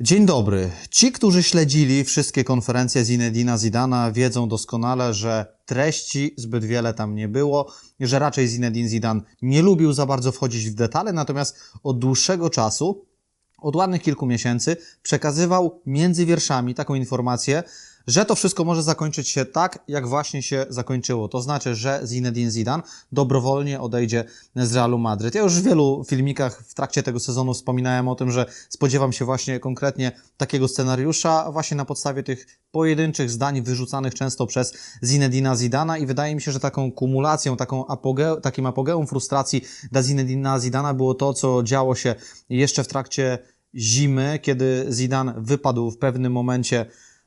Dzień dobry. Ci, którzy śledzili wszystkie konferencje Zinedina Zidana, wiedzą doskonale, że treści zbyt wiele tam nie było, że raczej Zinedine Zidane nie lubił za bardzo wchodzić w detale, natomiast od dłuższego czasu, od ładnych kilku miesięcy, przekazywał między wierszami taką informację, że to wszystko może zakończyć się tak, jak właśnie się zakończyło. To znaczy, że Zinedine Zidane dobrowolnie odejdzie z Realu Madryt. Ja już w wielu filmikach w trakcie tego sezonu wspominałem o tym, że spodziewam się właśnie konkretnie takiego scenariusza, właśnie na podstawie tych pojedynczych zdań wyrzucanych często przez Zinedina Zidana i wydaje mi się, że taką kumulacją, taką apoge takim apogeum frustracji dla Zinedina Zidana było to, co działo się jeszcze w trakcie zimy, kiedy Zidane wypadł w pewnym momencie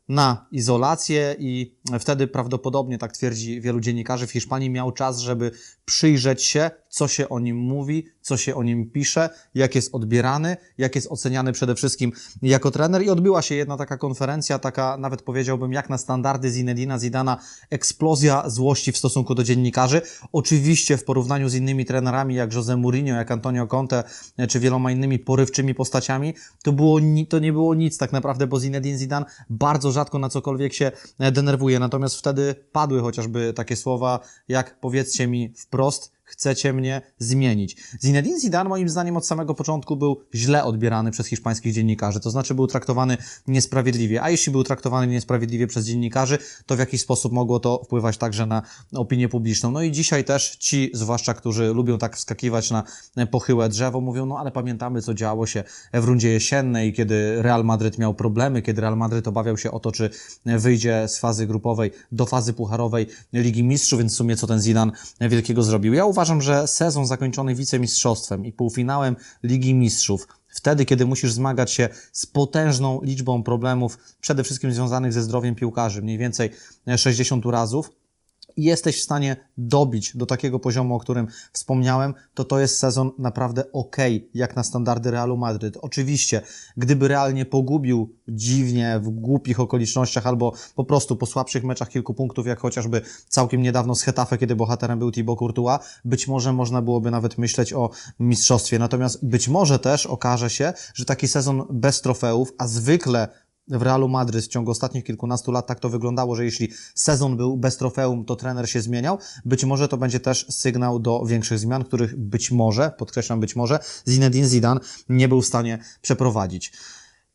na izolację i wtedy prawdopodobnie, tak twierdzi wielu dziennikarzy w Hiszpanii, miał czas, żeby przyjrzeć się, co się o nim mówi, co się o nim pisze, jak jest odbierany, jak jest oceniany przede wszystkim jako trener i odbyła się jedna taka konferencja, taka nawet powiedziałbym jak na standardy Zinedina Zidana, eksplozja złości w stosunku do dziennikarzy. Oczywiście w porównaniu z innymi trenerami jak Jose Mourinho, jak Antonio Conte, czy wieloma innymi porywczymi postaciami, to, było, to nie było nic tak naprawdę, bo Zinedine Zidane bardzo rzadko na cokolwiek się e, denerwuje. Natomiast wtedy padły chociażby takie słowa jak powiedzcie mi wprost, chcecie mnie zmienić. Zinedine Zidane moim zdaniem od samego początku był źle odbierany przez hiszpańskich dziennikarzy, to znaczy był traktowany niesprawiedliwie, a jeśli był traktowany niesprawiedliwie przez dziennikarzy, to w jakiś sposób mogło to wpływać także na opinię publiczną. No i dzisiaj też ci, zwłaszcza którzy lubią tak wskakiwać na pochyłe drzewo, mówią, no ale pamiętamy co działo się w rundzie jesiennej, kiedy Real Madryt miał problemy, kiedy Real Madryt obawiał się o to, czy wyjdzie z fazy grupowej do fazy pucharowej Ligi Mistrzów, więc w sumie co ten Zidane wielkiego zrobił. Ja uważam, że sezon zakończony wicemistrzostwem i półfinałem Ligi Mistrzów, wtedy, kiedy musisz zmagać się z potężną liczbą problemów, przede wszystkim związanych ze zdrowiem piłkarzy, mniej więcej 60 urazów, i jesteś w stanie dobić do takiego poziomu, o którym wspomniałem, to to jest sezon naprawdę ok, jak na standardy Realu Madryt. Oczywiście, gdyby Real nie pogubił dziwnie, w głupich okolicznościach albo po prostu po słabszych meczach kilku punktów, jak chociażby całkiem niedawno z Hetafe, kiedy bohaterem był Thibaut Courtois, być może można byłoby nawet myśleć o mistrzostwie. Natomiast być może też okaże się, że taki sezon bez trofeów, a zwykle w Realu Madryt w ciągu ostatnich kilkunastu lat tak to wyglądało, że jeśli sezon był bez trofeum, to trener się zmieniał. Być może to będzie też sygnał do większych zmian, których być może, podkreślam być może, Zinedine Zidane nie był w stanie przeprowadzić.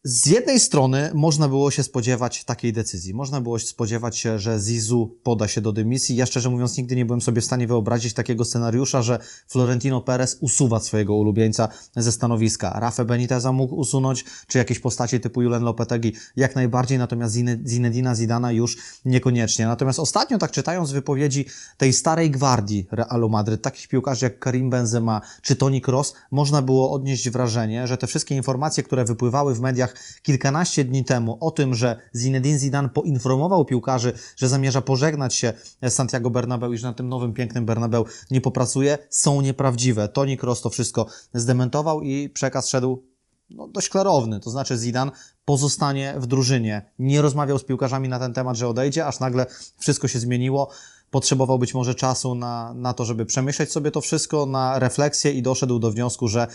Z jednej strony można było się spodziewać takiej decyzji. Można było się spodziewać się, że Zizu poda się do dymisji. Ja szczerze mówiąc nigdy nie byłem sobie w stanie wyobrazić takiego scenariusza, że Florentino Perez usuwa swojego ulubieńca ze stanowiska. Rafa Beniteza mógł usunąć, czy jakieś postaci typu Julen Lopetegi jak najbardziej, natomiast Zine- Zinedina Zidana już niekoniecznie. Natomiast ostatnio tak czytając wypowiedzi tej starej gwardii Realu Madryt, takich piłkarzy jak Karim Benzema czy Toni Kroos, można było odnieść wrażenie, że te wszystkie informacje, które wypływały w mediach kilkanaście dni temu o tym, że Zinedine Zidane poinformował piłkarzy, że zamierza pożegnać się z Santiago Bernabeu i że na tym nowym, pięknym Bernabeu nie popracuje, są nieprawdziwe. Toni Kroos to wszystko zdementował i przekaz szedł no, dość klarowny, to znaczy Zidane pozostanie w drużynie. Nie rozmawiał z piłkarzami na ten temat, że odejdzie, aż nagle wszystko się zmieniło. Potrzebował być może czasu na, na to, żeby przemyśleć sobie to wszystko, na refleksję i doszedł do wniosku, że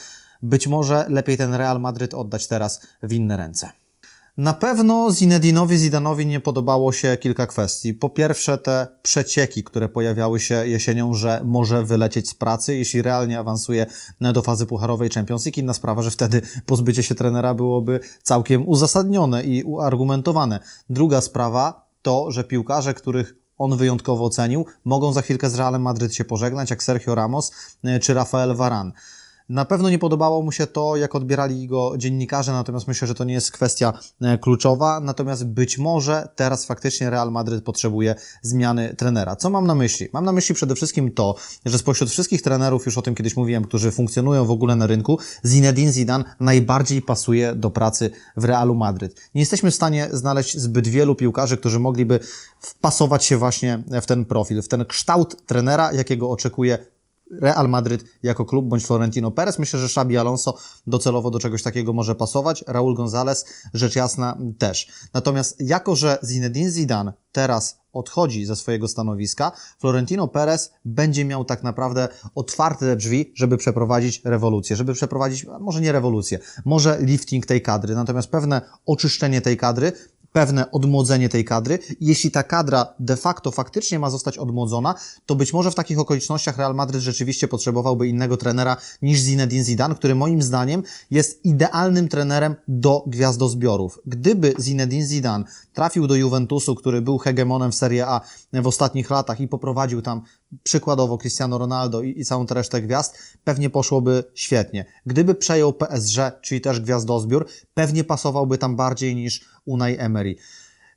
być może lepiej ten Real Madryt oddać teraz w inne ręce. Na pewno Zinedinowi Zidanowi nie podobało się kilka kwestii. Po pierwsze te przecieki, które pojawiały się jesienią, że może wylecieć z pracy, jeśli realnie awansuje do fazy pucharowej Champions League. Inna sprawa, że wtedy pozbycie się trenera byłoby całkiem uzasadnione i uargumentowane. Druga sprawa to, że piłkarze, których on wyjątkowo ocenił, mogą za chwilkę z Realem Madryt się pożegnać, jak Sergio Ramos y, czy Rafael Varane. Na pewno nie podobało mu się to, jak odbierali go dziennikarze, natomiast myślę, że to nie jest kwestia e, kluczowa. Natomiast być może teraz faktycznie Real Madryt potrzebuje zmiany trenera. Co mam na myśli? Mam na myśli przede wszystkim to, że spośród wszystkich trenerów, już o tym kiedyś mówiłem, którzy funkcjonują w ogóle na rynku, Zinedine Zidane najbardziej pasuje do pracy w Realu Madryt. Nie jesteśmy w stanie znaleźć zbyt wielu piłkarzy, którzy mogliby wpasować się właśnie w ten profil, w ten kształt trenera, jakiego oczekuje Real Madryt jako klub bądź Florentino Perez. Myślę, że Xabi Alonso docelowo do czegoś takiego może pasować. Raul González, rzecz jasna, też. Natomiast jako, że Zinedine Zidane teraz odchodzi ze swojego stanowiska, Florentino Perez będzie miał tak naprawdę otwarte drzwi, żeby przeprowadzić rewolucję, żeby przeprowadzić, może nie rewolucję, może lifting tej kadry, natomiast pewne oczyszczenie tej kadry, pewne odmłodzenie tej kadry. Jeśli ta kadra de facto faktycznie ma zostać odmłodzona, to być może w takich okolicznościach Real Madryt rzeczywiście potrzebowałby innego trenera niż Zinedine Zidane, który moim zdaniem jest idealnym trenerem do gwiazdozbiorów. Gdyby Zinedine Zidane trafił do Juventusu, który był hegemonem w Serie A w ostatnich latach i poprowadził tam przykładowo Cristiano Ronaldo i, i całą tę resztę gwiazd, pewnie poszłoby świetnie. Gdyby przejął PSG, czyli też gwiazdozbiór, pewnie pasowałby tam bardziej niż Unai Emery.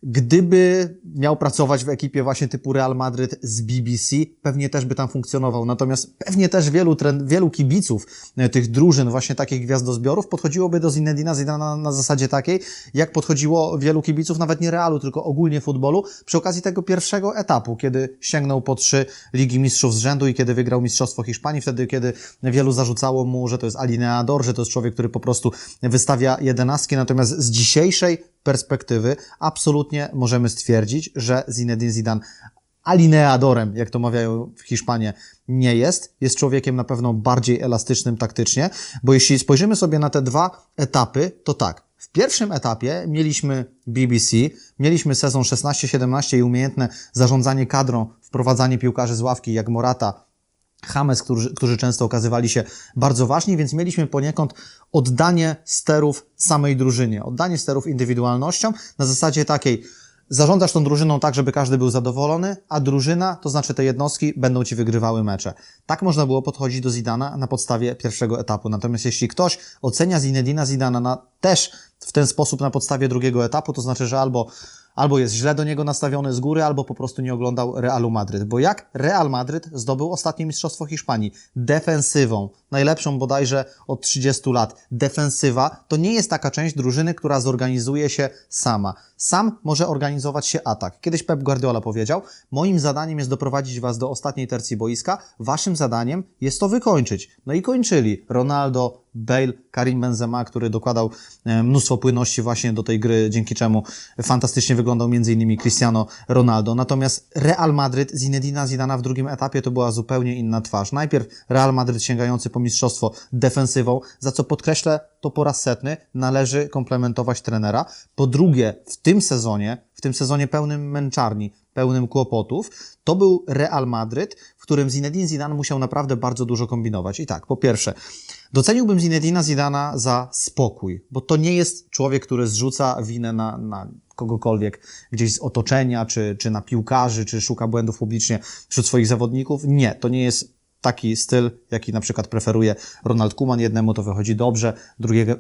Gdyby miał pracować w ekipie właśnie typu Real Madryt z BBC, pewnie też by tam funkcjonował. Natomiast pewnie też wielu, wielu kibiców e, tych drużyn, właśnie takich gwiazdozbiorów, podchodziłoby do Zinedina Zidana na, na zasadzie takiej, jak podchodziło wielu kibiców, nawet nie Realu, tylko ogólnie futbolu, przy okazji tego pierwszego etapu, kiedy sięgnął po trzy Ligi Mistrzów z rzędu i kiedy wygrał Mistrzostwo Hiszpanii, wtedy, kiedy wielu zarzucało mu, że to jest alineador, że to jest człowiek, który po prostu wystawia jedenastki, natomiast z dzisiejszej perspektywy absolutnie możemy stwierdzić, że Zinedine Zidane alineadorem, jak to mawiają w Hiszpanie, nie jest. Jest człowiekiem na pewno bardziej elastycznym taktycznie, bo jeśli spojrzymy sobie na te dwa etapy, to tak. W pierwszym etapie mieliśmy BBC, mieliśmy sezon 16-17 i umiejętne zarządzanie kadrą, wprowadzanie piłkarzy z ławki jak Morata, James, którzy, którzy często okazywali się bardzo ważni, więc mieliśmy poniekąd oddanie sterów samej drużynie, oddanie sterów indywidualnościom na zasadzie takiej, zarządzasz tą drużyną tak, żeby każdy był zadowolony, a drużyna, to znaczy te jednostki, będą ci wygrywały mecze. Tak można było podchodzić do Zidana na podstawie pierwszego etapu. Natomiast jeśli ktoś ocenia Zinedina Zidana na, też w ten sposób na podstawie drugiego etapu, to znaczy, że albo albo jest źle do niego nastawiony z góry, albo po prostu nie oglądał Realu Madryt. Bo jak Real Madryt zdobył ostatnie Mistrzostwo Hiszpanii? Defensywą. Najlepszą bodajże od 30 lat. Defensywa to nie jest taka część drużyny, która zorganizuje się sama. Sam może organizować się atak. Kiedyś Pep Guardiola powiedział, moim zadaniem jest doprowadzić was do ostatniej tercji boiska, waszym zadaniem jest to wykończyć. No i kończyli. Ronaldo, Bale, Karim Benzema, który dokładał e, mnóstwo płynności właśnie do tej gry, dzięki czemu fantastycznie wyglądał m.in. Cristiano Ronaldo. Natomiast Real Madryt, Zinedina Zidana w drugim etapie to była zupełnie inna twarz. Najpierw Real Madryt sięgający po mistrzostwo defensywą, za co podkreślę to po raz setny, należy komplementować trenera. Po drugie, w tym sezonie, w tym sezonie pełnym męczarni, pełnym kłopotów, to był Real Madryt, w którym Zinedine Zidane musiał naprawdę bardzo dużo kombinować. I tak, po pierwsze, doceniłbym Zinedina Zidana za spokój, bo to nie jest człowiek, który zrzuca winę na, na kogokolwiek gdzieś z otoczenia, czy, czy na piłkarzy, czy szuka błędów publicznie wśród swoich zawodników. Nie, to nie jest taki styl, jaki na przykład preferuje Ronald Koeman. Jednemu to wychodzi dobrze,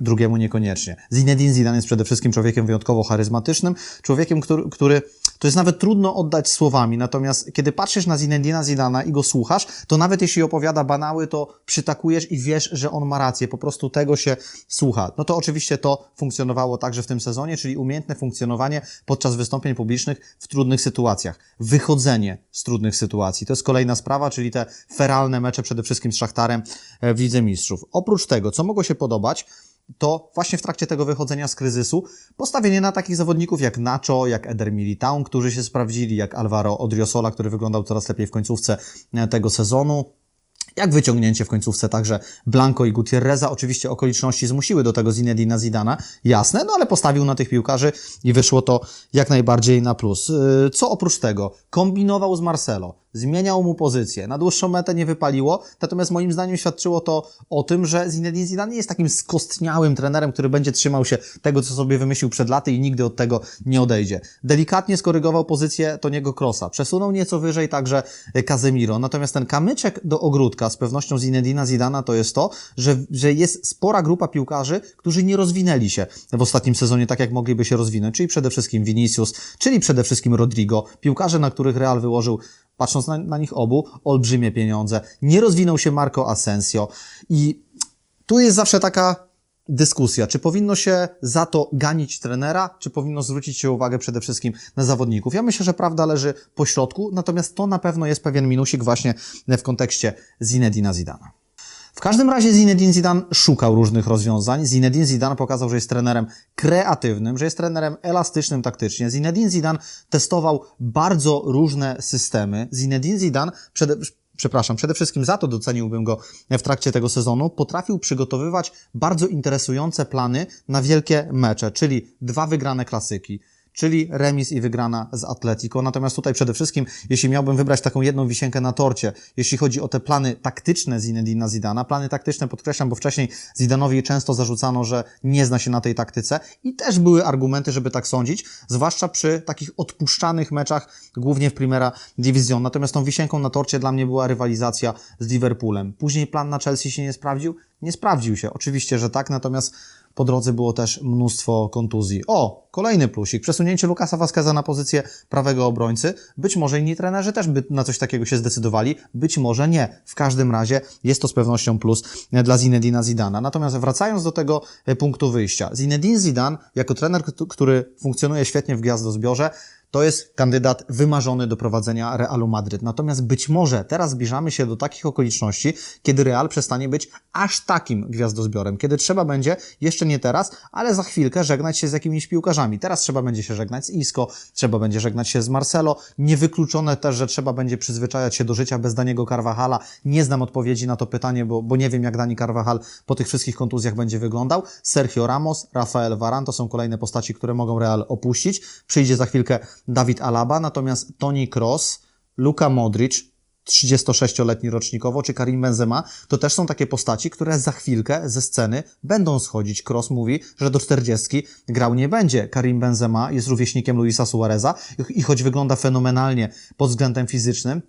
drugiemu niekoniecznie. Zinedine Zidane jest przede wszystkim człowiekiem wyjątkowo charyzmatycznym, człowiekiem, który, który to jest nawet trudno oddać słowami, natomiast kiedy patrzysz na Zinedina Zidana i go słuchasz, to nawet jeśli opowiada banały, to przytakujesz i wiesz, że on ma rację, po prostu tego się słucha. No to oczywiście to funkcjonowało także w tym sezonie, czyli umiejętne funkcjonowanie podczas wystąpień publicznych w trudnych sytuacjach. Wychodzenie z trudnych sytuacji. To jest kolejna sprawa, czyli te feralne mecze przede wszystkim z Szachtarem e, w Lidze Mistrzów. Oprócz tego, co mogło się podobać, to właśnie w trakcie tego wychodzenia z kryzysu postawienie na takich zawodników jak Nacho, jak Eder Militao, którzy się sprawdzili, jak Alvaro Odriozola, który wyglądał coraz lepiej w końcówce e, tego sezonu, jak wyciągnięcie w końcówce także Blanco i Gutierreza. Oczywiście okoliczności zmusiły do tego Zinedina Zidana, jasne, no ale postawił na tych piłkarzy i wyszło to jak najbardziej na plus. Yy, Co oprócz tego? Kombinował z Marcelo, zmieniał mu pozycję. Na dłuższą metę nie wypaliło, natomiast moim zdaniem świadczyło to o tym, że Zinedine Zidane nie jest takim skostniałym trenerem, który będzie trzymał się tego, co sobie wymyślił przed laty i nigdy od tego nie odejdzie. Delikatnie skorygował pozycję Toniego Krosa, przesunął nieco wyżej także Casemiro, natomiast ten kamyczek do ogródka z pewnością Zinedina Zidana to jest to, że, że jest spora grupa piłkarzy, którzy nie rozwinęli się w ostatnim sezonie tak, jak mogliby się rozwinąć, czyli przede wszystkim Vinicius, czyli przede wszystkim Rodrigo, piłkarze, na których Real wyłożył patrząc na, na nich obu, olbrzymie pieniądze. Nie rozwinął się Marco Asensio i tu jest zawsze taka dyskusja, czy powinno się za to ganić trenera, czy powinno zwrócić się uwagę przede wszystkim na zawodników. Ja myślę, że prawda leży po środku, natomiast to na pewno jest pewien minusik właśnie w kontekście Zinedina Zidana. W każdym razie Zinedine Zidane szukał różnych rozwiązań. Zinedine Zidane pokazał, że jest trenerem kreatywnym, że jest trenerem elastycznym taktycznie. Zinedine Zidane testował bardzo różne systemy. Zinedine Zidane przede, przepraszam, przede wszystkim za to doceniłbym go w trakcie tego sezonu, potrafił przygotowywać bardzo interesujące plany na wielkie mecze, czyli dwa wygrane klasyki, czyli remis i wygrana z Atletico. Natomiast tutaj przede wszystkim, jeśli miałbym wybrać taką jedną wisienkę na torcie, jeśli chodzi o te plany taktyczne Zinedina Zidana, plany taktyczne podkreślam, bo wcześniej Zidanowi często zarzucano, że nie zna się na tej taktyce i też były argumenty, żeby tak sądzić, zwłaszcza przy takich odpuszczanych meczach, głównie w Primera Division. Natomiast tą wisienką na torcie dla mnie była rywalizacja z Liverpoolem. Później plan na Chelsea się nie sprawdził? Nie sprawdził się. Oczywiście, że tak, natomiast po drodze było też mnóstwo kontuzji. O, kolejny plusik. Przesunięcie Lukasa Vazqueza na pozycję prawego obrońcy. Być może inni trenerzy też by na coś takiego się zdecydowali, być może nie. W każdym razie jest to z pewnością plus dla Zinedina Zidana. Natomiast wracając do tego e, punktu wyjścia. Zinedine Zidane, jako trener, który funkcjonuje świetnie w gwiazdozbiorze, to jest kandydat wymarzony do prowadzenia Realu Madryt. Natomiast być może teraz zbliżamy się do takich okoliczności, kiedy Real przestanie być aż takim gwiazdozbiorem, kiedy trzeba będzie, jeszcze nie teraz, ale za chwilkę żegnać się z jakimiś piłkarzami. Teraz trzeba będzie się żegnać z Isco, trzeba będzie żegnać się z Marcelo. Niewykluczone też, że trzeba będzie przyzwyczajać się do życia bez Daniego Carvajala. Nie znam odpowiedzi na to pytanie, bo, bo nie wiem, jak Dani Carvajal po tych wszystkich kontuzjach będzie wyglądał. Sergio Ramos, Rafael Varane to są kolejne postaci, które mogą Real opuścić. Przyjdzie za chwilkę Dawid Alaba, natomiast Toni Kroos, Luka Modric, 36-letni rocznikowo, czy Karim Benzema, to też są takie postaci, które za chwilkę ze sceny będą schodzić. Kroos mówi, że do 40 grał nie będzie. Karim Benzema jest rówieśnikiem Luisa Suareza i choć wygląda fenomenalnie pod względem fizycznym,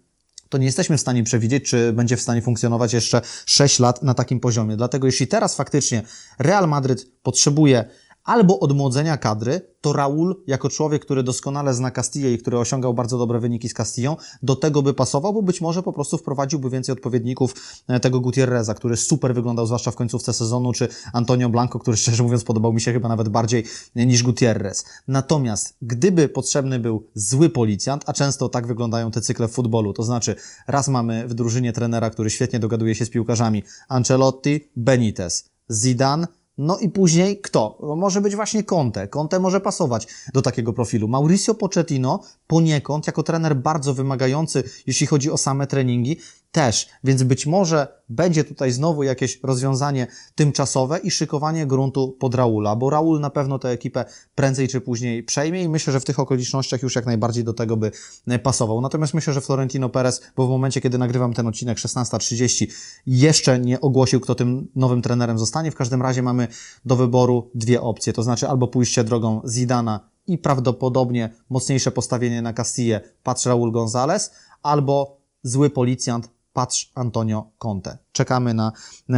to nie jesteśmy w stanie przewidzieć, czy będzie w stanie funkcjonować jeszcze 6 lat na takim poziomie. Dlatego jeśli teraz faktycznie Real Madryt potrzebuje albo odmłodzenia kadry, to Raul, jako człowiek, który doskonale zna Castillę i który osiągał bardzo dobre wyniki z Castillą, do tego by pasował, bo być może po prostu wprowadziłby więcej odpowiedników e, tego Gutierreza, który super wyglądał, zwłaszcza w końcówce sezonu, czy Antonio Blanco, który szczerze mówiąc podobał mi się chyba nawet bardziej e, niż Gutierrez. Natomiast gdyby potrzebny był zły policjant, a często tak wyglądają te cykle w futbolu, to znaczy raz mamy w drużynie trenera, który świetnie dogaduje się z piłkarzami, Ancelotti, Benitez, Zidane, no i później kto? No może być właśnie Conte. Conte może pasować do takiego profilu. Mauricio Pochettino poniekąd jako trener bardzo wymagający, jeśli chodzi o same treningi, też. Więc być może będzie tutaj znowu jakieś rozwiązanie tymczasowe i szykowanie gruntu pod Raula, bo Raul na pewno tę ekipę prędzej czy później przejmie i myślę, że w tych okolicznościach już jak najbardziej do tego by e, pasował. Natomiast myślę, że Florentino Perez, bo w momencie, kiedy nagrywam ten odcinek 16.30, jeszcze nie ogłosił, kto tym nowym trenerem zostanie. W każdym razie mamy do wyboru dwie opcje, to znaczy albo pójście drogą Zidana i prawdopodobnie mocniejsze postawienie na Castille, patrz Raul González, albo zły policjant, patrz Antonio Conte. Czekamy na,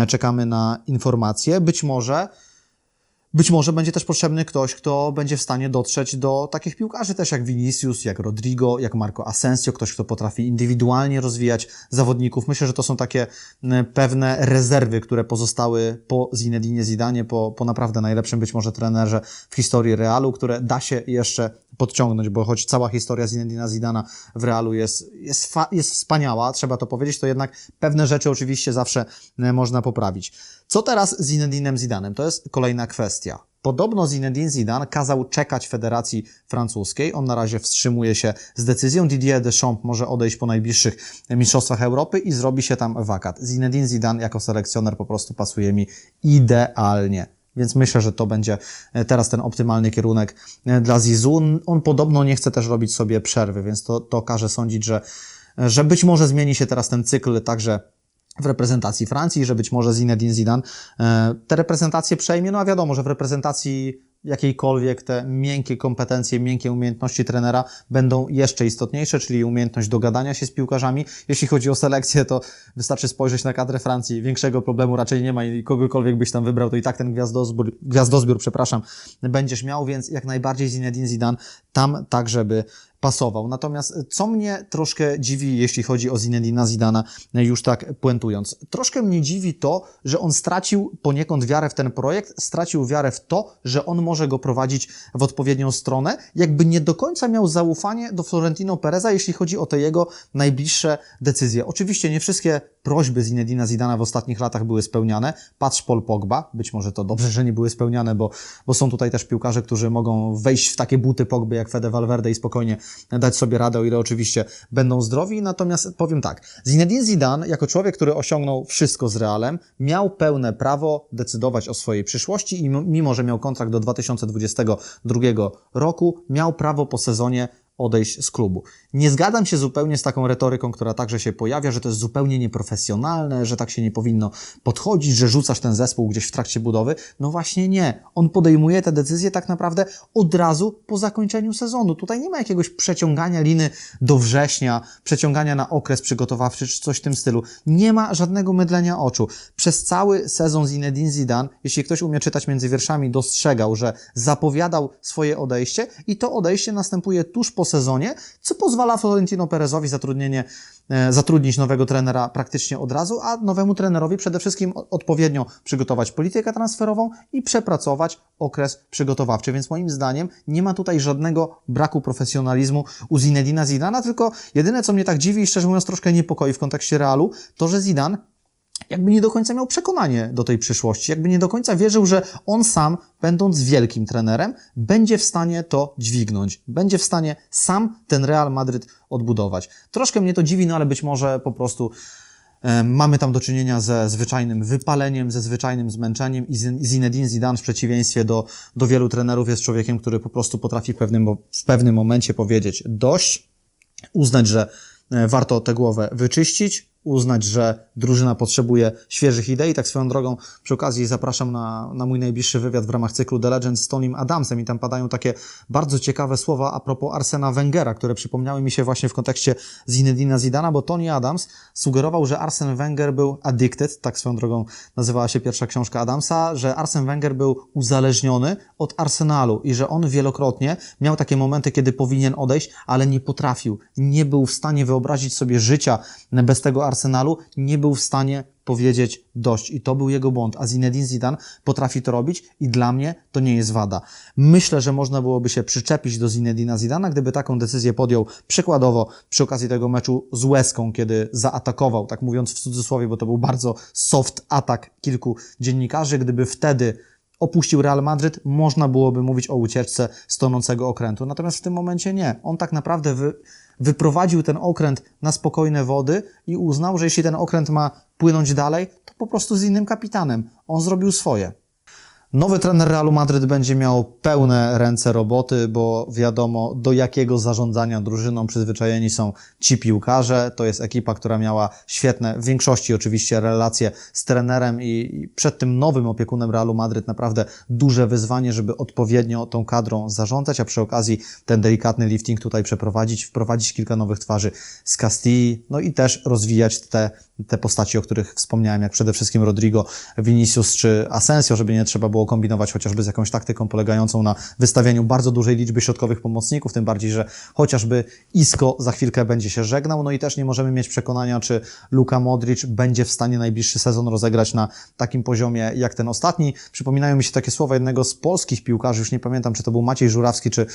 czekamy na informacje. Być może być może będzie też potrzebny ktoś, kto będzie w stanie dotrzeć do takich piłkarzy też jak Vinicius, jak Rodrigo, jak Marco Asensio, ktoś, kto potrafi indywidualnie rozwijać zawodników. Myślę, że to są takie pewne rezerwy, które pozostały po Zinedinie Zidanie, po, po naprawdę najlepszym być może trenerze w historii Realu, które da się jeszcze podciągnąć, bo choć cała historia Zinedina Zidana w Realu jest, jest, jest wspaniała, trzeba to powiedzieć, to jednak pewne rzeczy oczywiście zawsze można poprawić. Co teraz z Zinedinem Zidanem? To jest kolejna kwestia. Podobno Zinedine Zidane kazał czekać Federacji Francuskiej. On na razie wstrzymuje się z decyzją. Didier Deschamps może odejść po najbliższych Mistrzostwach Europy i zrobi się tam wakat. Zinedine Zidane jako selekcjoner po prostu pasuje mi idealnie. Więc myślę, że to będzie teraz ten optymalny kierunek dla Zizu. On podobno nie chce też robić sobie przerwy, więc to, to każe sądzić, że, że być może zmieni się teraz ten cykl także w reprezentacji Francji, że być może Zinedine Zidane e, te reprezentacje przejmie. No a wiadomo, że w reprezentacji jakiejkolwiek te miękkie kompetencje, miękkie umiejętności trenera będą jeszcze istotniejsze, czyli umiejętność dogadania się z piłkarzami. Jeśli chodzi o selekcję, to wystarczy spojrzeć na kadrę Francji. Większego problemu raczej nie ma i kogokolwiek byś tam wybrał, to i tak ten gwiazdozbiór, gwiazdozbiór przepraszam, będziesz miał, więc jak najbardziej Zinedine Zidane tam tak, żeby pasował. Natomiast co mnie troszkę dziwi, jeśli chodzi o Zinedina Zidana, już tak puentując. Troszkę mnie dziwi to, że on stracił poniekąd wiarę w ten projekt, stracił wiarę w to, że on może go prowadzić w odpowiednią stronę, jakby nie do końca miał zaufanie do Florentino Pereza, jeśli chodzi o te jego najbliższe decyzje. Oczywiście nie wszystkie prośby Zinedina Zidana w ostatnich latach były spełniane. Patrz Paul Pogba, być może to dobrze, że nie były spełniane, bo, bo są tutaj też piłkarze, którzy mogą wejść w takie buty Pogby jak Fede Valverde i spokojnie dać sobie radę, o ile oczywiście będą zdrowi. Natomiast powiem tak, Zinedine Zidane, jako człowiek, który osiągnął wszystko z Realem, miał pełne prawo decydować o swojej przyszłości i mimo, że miał kontrakt do 2022 roku, miał prawo po sezonie odejść z klubu. Nie zgadzam się zupełnie z taką retoryką, która także się pojawia, że to jest zupełnie nieprofesjonalne, że tak się nie powinno podchodzić, że rzucasz ten zespół gdzieś w trakcie budowy. No właśnie nie. On podejmuje te decyzje tak naprawdę od razu po zakończeniu sezonu. Tutaj nie ma jakiegoś przeciągania liny do września, przeciągania na okres przygotowawczy czy coś w tym stylu. Nie ma żadnego mydlenia oczu. Przez cały sezon Zinedine Zidane, jeśli ktoś umie czytać między wierszami, dostrzegał, że zapowiadał swoje odejście i to odejście następuje tuż po sezonie, co pozwala Florentino Perezowi zatrudnienie, e, zatrudnić nowego trenera praktycznie od razu, a nowemu trenerowi przede wszystkim odpowiednio przygotować politykę transferową i przepracować okres przygotowawczy. Więc moim zdaniem nie ma tutaj żadnego braku profesjonalizmu u Zinedina Zidana, tylko jedyne, co mnie tak dziwi i szczerze mówiąc troszkę niepokoi w kontekście Realu, to, że Zidane jakby nie do końca miał przekonanie do tej przyszłości, jakby nie do końca wierzył, że on sam, będąc wielkim trenerem, będzie w stanie to dźwignąć, będzie w stanie sam ten Real Madryt odbudować. Troszkę mnie to dziwi, no ale być może po prostu mamy tam do czynienia ze zwyczajnym wypaleniem, ze zwyczajnym zmęczeniem i Zinedine Zidane w przeciwieństwie do, do wielu trenerów jest człowiekiem, który po prostu potrafi w pewnym, w pewnym momencie powiedzieć dość, uznać, że e, warto tę głowę wyczyścić, uznać, że drużyna potrzebuje świeżych idei. Tak swoją drogą, przy okazji zapraszam na, na mój najbliższy wywiad w ramach cyklu The Legend z Tonym Adamsem i tam padają takie bardzo ciekawe słowa a propos Arsena Wengera, które przypomniały mi się właśnie w kontekście Zinedina Zidana, bo Tony Adams sugerował, że Arsen Wenger był addicted, tak swoją drogą nazywała się pierwsza książka Adamsa, że Arsen Wenger był uzależniony od Arsenalu i że on wielokrotnie miał takie momenty, kiedy powinien odejść, ale nie potrafił, nie był w stanie wyobrazić sobie życia bez tego Arsenalu Arsenalu nie był w stanie powiedzieć dość i to był jego błąd, a Zinedine Zidane potrafi to robić i dla mnie to nie jest wada. Myślę, że można byłoby się przyczepić do Zinedina Zidana, gdyby taką decyzję podjął przykładowo przy okazji tego meczu z Łeską, kiedy zaatakował, tak mówiąc w cudzysłowie, bo to był bardzo soft atak kilku dziennikarzy, gdyby wtedy opuścił Real Madryt, można byłoby mówić o ucieczce z tonącego okrętu. Natomiast w tym momencie nie. On tak naprawdę wy, wyprowadził ten okręt na spokojne wody i uznał, że jeśli ten okręt ma płynąć dalej, to po prostu z innym kapitanem. On zrobił swoje. Nowy trener Realu Madryt będzie miał pełne ręce roboty, bo wiadomo, do jakiego zarządzania drużyną przyzwyczajeni są ci piłkarze. To jest ekipa, która miała świetne, w większości oczywiście, relacje z trenerem i przed tym nowym opiekunem Realu Madryt naprawdę duże wyzwanie, żeby odpowiednio tą kadrą zarządzać, a przy okazji ten delikatny lifting tutaj przeprowadzić, wprowadzić kilka nowych twarzy z Castilli, no i też rozwijać te te postaci, o których wspomniałem, jak przede wszystkim Rodrigo, Vinicius czy Asensio, żeby nie trzeba było kombinować chociażby z jakąś taktyką polegającą na wystawieniu bardzo dużej liczby środkowych pomocników, tym bardziej, że chociażby Isco za chwilkę będzie się żegnał, no i też nie możemy mieć przekonania, czy Luka Modric będzie w stanie najbliższy sezon rozegrać na takim poziomie jak ten ostatni. Przypominają mi się takie słowa jednego z polskich piłkarzy, już nie pamiętam, czy to był Maciej Żurawski, czy,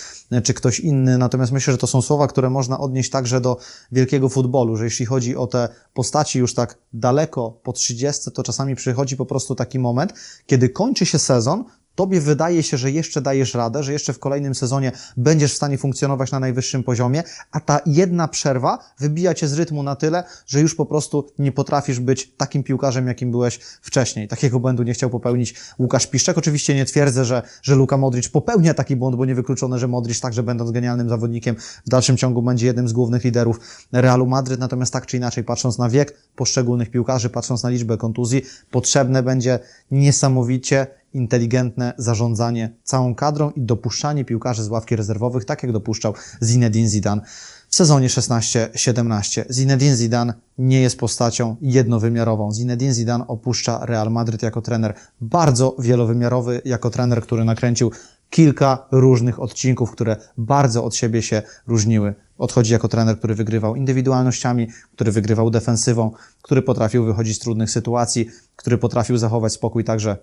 czy ktoś inny, natomiast myślę, że to są słowa, które można odnieść także do wielkiego futbolu, że jeśli chodzi o te postaci już tak daleko po 30, to czasami przychodzi po prostu taki moment, kiedy kończy się sezon, Tobie wydaje się, że jeszcze dajesz radę, że jeszcze w kolejnym sezonie będziesz w stanie funkcjonować na najwyższym poziomie, a ta jedna przerwa wybija cię z rytmu na tyle, że już po prostu nie potrafisz być takim piłkarzem, jakim byłeś wcześniej. Takiego błędu nie chciał popełnić Łukasz Piszczek. Oczywiście nie twierdzę, że, że Luka Modric popełnia taki błąd, bo niewykluczone, że Modric także będąc genialnym zawodnikiem w dalszym ciągu będzie jednym z głównych liderów Realu Madryt. Natomiast tak czy inaczej, patrząc na wiek poszczególnych piłkarzy, patrząc na liczbę kontuzji, potrzebne będzie niesamowicie inteligentne zarządzanie całą kadrą i dopuszczanie piłkarzy z ławki rezerwowych, tak jak dopuszczał Zinedine Zidane w sezonie 16-17. Zinedine Zidane nie jest postacią jednowymiarową. Zinedine Zidane opuszcza Real Madryt jako trener bardzo wielowymiarowy, jako trener, który nakręcił kilka różnych odcinków, które bardzo od siebie się różniły. Odchodzi jako trener, który wygrywał indywidualnościami, który wygrywał defensywą, który potrafił wychodzić z trudnych sytuacji, który potrafił zachować spokój także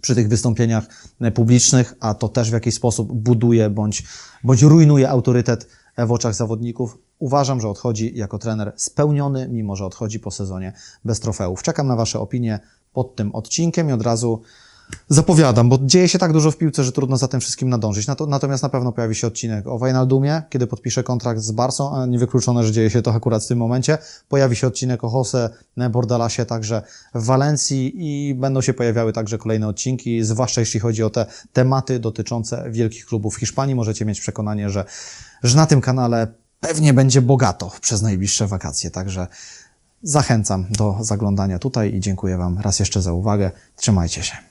przy tych wystąpieniach e, publicznych, a to też w jakiś sposób buduje bądź, bądź rujnuje autorytet e, w oczach zawodników. Uważam, że odchodzi jako trener spełniony, mimo że odchodzi po sezonie bez trofeów. Czekam na Wasze opinie pod tym odcinkiem i od razu zapowiadam, bo dzieje się tak dużo w piłce, że trudno za tym wszystkim nadążyć. Nato- Natomiast na pewno pojawi się odcinek o Wijnaldumie, kiedy podpisze kontrakt z Barsą, a niewykluczone, że dzieje się to akurat w tym momencie. Pojawi się odcinek o Jose Bordalasie także w Walencji i będą się pojawiały także kolejne odcinki, zwłaszcza jeśli chodzi o te tematy dotyczące wielkich klubów Hiszpanii. Możecie mieć przekonanie, że, że na tym kanale pewnie będzie bogato przez najbliższe wakacje, także zachęcam do zaglądania tutaj i dziękuję Wam raz jeszcze za uwagę. Trzymajcie się.